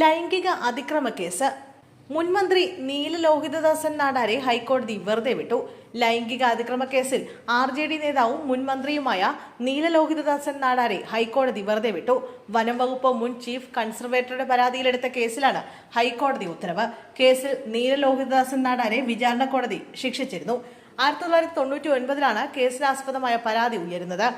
ലൈംഗിക അതിക്രമ കേസ്. മുൻമന്ത്രി നീലലോഹിതദാസൻ നാടാരെ ഹൈക്കോടതി വെറുതെ വിട്ടു. ലൈംഗിക അതിക്രമ കേസിൽ ആർ ജെ ഡി നേതാവും മുൻമന്ത്രിയുമായ നീലലോഹിതദാസൻ നാടാരെ ഹൈക്കോടതി വെറുതെ വിട്ടു. വനം വകുപ്പ് മുൻ ചീഫ് കൺസർവേറ്ററുടെ പരാതിയിലെടുത്ത കേസിലാണ് ഹൈക്കോടതി ഉത്തരവ്. കേസിൽ നീലലോഹിതദാസൻ നാടാരെ വിചാരണ കോടതി ശിക്ഷിച്ചിരുന്നു. ആയിരത്തി തൊള്ളായിരത്തി തൊണ്ണൂറ്റി ഒൻപതിലാണ് കേസിനാസ്പദമായ പരാതി ഉയരുന്നത്.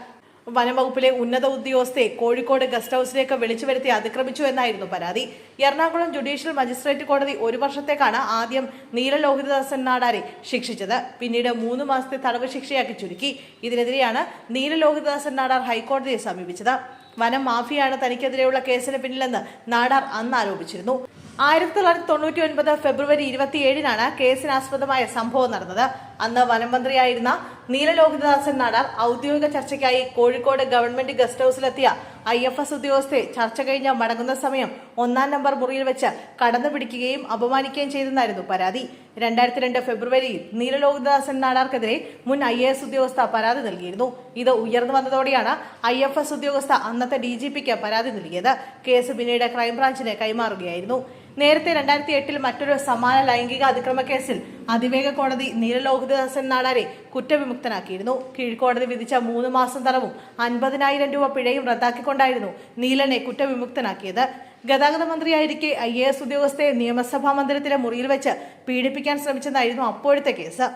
വനംവകുപ്പിലെ ഉന്നത ഉദ്യോഗസ്ഥയെ കോഴിക്കോട് ഗസ്റ്റ് ഹൌസിലേക്ക് വിളിച്ചു വരുത്തി അതിക്രമിച്ചു എന്നായിരുന്നു പരാതി. എറണാകുളം ജുഡീഷ്യൽ മജിസ്ട്രേറ്റ് കോടതി ഒരു വർഷത്തേക്കാണ് ആദ്യം നീലലോഹിതദാസൻ നാടാരെ ശിക്ഷിച്ചത്. പിന്നീട് മൂന്ന് മാസത്തെ തടവ് ശിക്ഷയാക്കി ചുരുക്കി. ഇതിനെതിരെയാണ് നീലലോഹിതദാസൻ നാടാർ ഹൈക്കോടതിയെ സമീപിച്ചത്. വനം മാഫിയാണ് തനിക്കെതിരെയുള്ള കേസിന് പിന്നിലെന്ന് നാടാർ അന്ന് ആരോപിച്ചിരുന്നു. ആയിരത്തി തൊള്ളായിരത്തി തൊണ്ണൂറ്റി ഒൻപത് ഫെബ്രുവരി ഇരുപത്തിയേഴിനാണ് കേസിനാസ്പദമായ സംഭവം നടന്നത്. അന്ന് വനമന്ത്രിയായിരുന്ന നീലലോഹിതദാസൻ നാടാർ ഔദ്യോഗിക ചർച്ചയ്ക്കായി കോഴിക്കോട് ഗവൺമെന്റ് ഗസ്റ്റ് ഹൌസിലെത്തിയ ഐ എഫ് എസ് ഉദ്യോഗസ്ഥയെ ചർച്ച കഴിഞ്ഞ മടങ്ങുന്ന സമയം ഒന്നാം നമ്പർ മുറിയിൽ വെച്ച് കടന്നു പിടിക്കുകയും അപമാനിക്കുകയും ചെയ്തെന്നായിരുന്നു പരാതി. രണ്ടായിരത്തി രണ്ട് ഫെബ്രുവരിയിൽ നീലലോഹിതദാസൻ നാടാർക്കെതിരെ മുൻ ഐ എ എസ് ഉദ്യോഗസ്ഥ പരാതി നൽകിയിരുന്നു. ഇത് ഉയർന്നു വന്നതോടെയാണ് ഐ എഫ് എസ് ഉദ്യോഗസ്ഥ അന്നത്തെ ഡി ജി പിക്ക് പരാതി നൽകിയത്. കേസ് പിന്നീട് ക്രൈംബ്രാഞ്ചിന് കൈമാറുകയായിരുന്നു. നേരത്തെ രണ്ടായിരത്തി എട്ടിൽ മറ്റൊരു സമാന ലൈംഗിക അതിക്രമ കേസിൽ അതിവേഗ കോടതി നീലലോഹിതദാസൻ നാടാരെ കുറ്റവിമുക്തനാക്കിയിരുന്നു. കീഴ്ക്കോടതി വിധിച്ച മൂന്ന് മാസം തടവും അൻപതിനായിരം രൂപ പിഴയും റദ്ദാക്കിക്കൊണ്ടായിരുന്നു നീലനെ കുറ്റവിമുക്തനാക്കിയത്. ഗതാഗത മന്ത്രിയായിരിക്കെ ഐ എ എസ് ഉദ്യോഗസ്ഥയെ നിയമസഭാ മന്ദിരത്തിലെ മുറിയിൽ വെച്ച് പീഡിപ്പിക്കാൻ ശ്രമിച്ചതായിരുന്നു അപ്പോഴത്തെ കേസ്.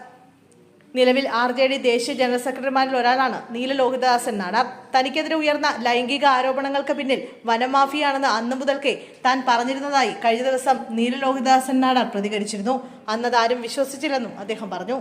നിലവിൽ ആർ ജെ ഡി ദേശീയ ജനറൽ സെക്രട്ടറിമാരിൽ ഒരാളാണ്. നീല ലോഹിതദാസൻ നാടാർ തനിക്കെതിരെ ഉയർന്ന ലൈംഗിക ആരോപണങ്ങൾക്ക് പിന്നിൽ വനമാഫിയാണെന്ന് അന്നു മുതൽക്കേ താൻ പറഞ്ഞിരുന്നതായി കഴിഞ്ഞ ദിവസം നീല ലോഹിതദാസൻ നാടാർ പ്രതികരിച്ചിരുന്നു. അന്നതാരും വിശ്വസിച്ചില്ലെന്നും അദ്ദേഹം പറഞ്ഞു.